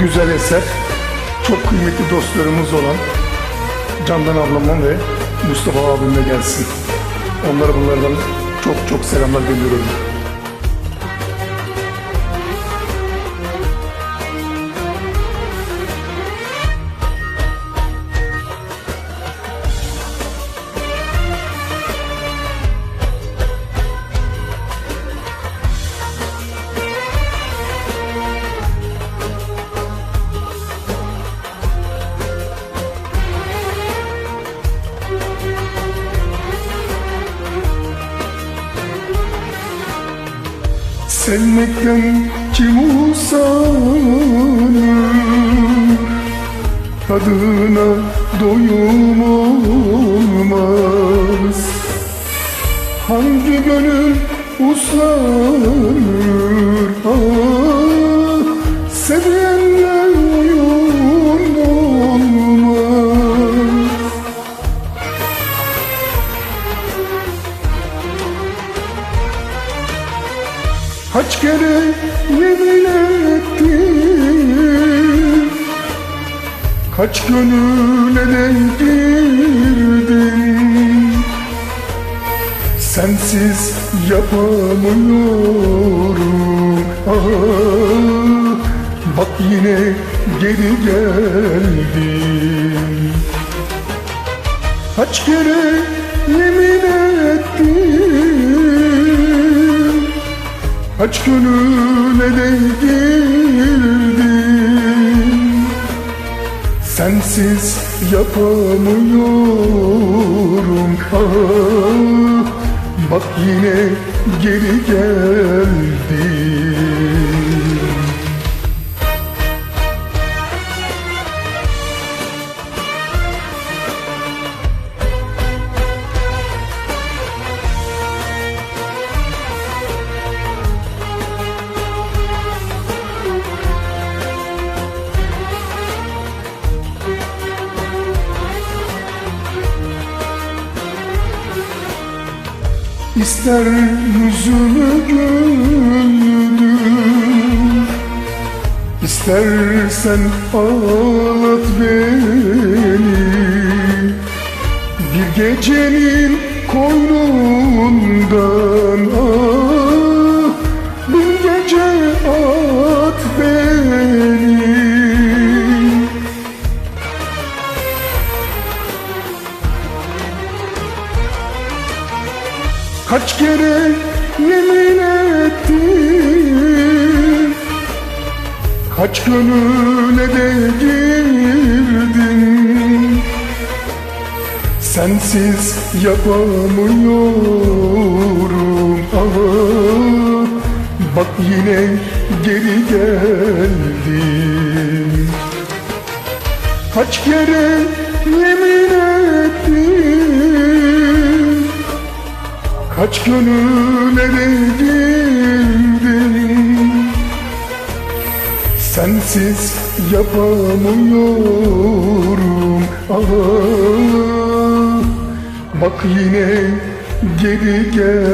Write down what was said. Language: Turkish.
güzel eser çok kıymetli dostlarımız olan Candan ablamdan ve Mustafa abimle gelsin. Onlara bunlardan çok çok selamlar gönderiyorum. Sevmekten kim usanır Tadına doyum olmaz. Hangi gönül uslanır ah, Sevenle Kaç kere yemin ettim. Kaç gönüle değdirdim. Sensiz yapamıyorum. Ah, Bak yine geri geldim. Kaç kere yemin ettim Kaç gönüle değdirdim Sensiz yapamıyorum ah, Bak yine geri geldim İster yüzümü güldür İstersen ağlat beni. Bir gecenin koynundan Kaç kere yemin ettim. Kaç gönüle değdirdim Sensiz yapamıyorum ah Bak yine geri geldim. Kaç kere Kaç gönüle değdirdim Sensiz yapamıyorum ah Bak yine geri geldim